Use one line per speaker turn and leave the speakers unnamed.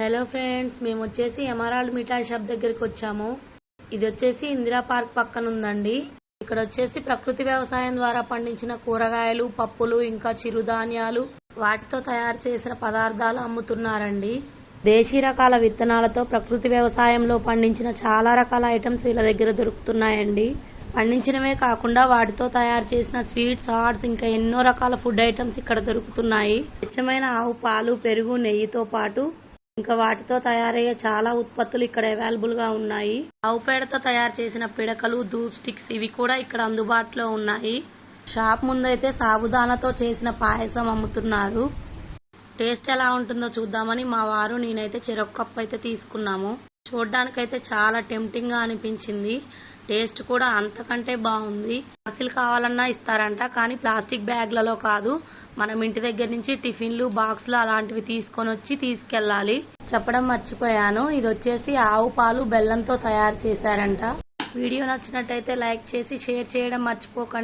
Hello friends మేము వచ్చేసి emerald మిఠాయి shop దగ్గరికి వచ్చాము. ఇది వచ్చేసి ఇందిరా పార్క్ పక్కన ఉందండి. ఇక్కడ వచ్చేసి ప్రకృతి వ్యవసాయం ద్వారా పండించిన కూరగాయలు పప్పులు ఇంకా చిరుధాన్యాలు వాటితో తయారు చేసిన పదార్థాలు అమ్ముతున్నారండి. దేశీ రకాల విత్తనాలతో ప్రకృతి వ్యవసాయంలో పండించిన చాలా రకాల ఐటమ్స్ వీళ్ళ దగ్గర దొరుకుతున్నాయండి. పండించినవే కాకుండా వాటితో తయారు చేసిన స్వీట్స్ హాట్స్ ఇంకా ఎన్నో రకాల ఫుడ్ ఐటమ్స్ ఇక్కడ దొరుకుతున్నాయి. స్వచ్ఛమైన ఆవు పాలు పెరుగు నెయ్యితో పాటు ఇంకా వాటితో తయారయ్యే చాలా ఉత్పత్తులు ఇక్కడ అవైలబుల్గా ఉన్నాయి. ఆవు పేడతో తయారు చేసిన పిడకలు ధూప్ స్టిక్స్ ఇవి కూడా ఇక్కడ అందుబాటులో ఉన్నాయి. షాప్ ముందైతే సాబుదానాతో చేసిన పాయసం అమ్ముతున్నారు. టేస్ట్ ఎలా ఉంటుందో చూద్దామని మా వారు నేనైతే చెరొక కప్ అయితే తీసుకున్నాము. చూడ్డానికైతే చాలా టెంప్టింగ్గా అనిపించింది. టేస్ట్ కూడా అంతకంటే బాగుంది. పార్సిల్ కావాలన్నా ఇస్తారంట కానీ ప్లాస్టిక్ బ్యాగ్లలో కాదు. మనం ఇంటి దగ్గర నుంచి టిఫిన్లు బాక్స్లు అలాంటివి తీసుకొని వచ్చి తీసుకెళ్ళాలి. చెప్పడం మర్చిపోయాను. ఇది వచ్చేసి ఆవు పాలు బెల్లంతో తయారు చేశారంట. వీడియో నచ్చినట్టయితే లైక్ చేసి షేర్ చేయడం మర్చిపోకండి.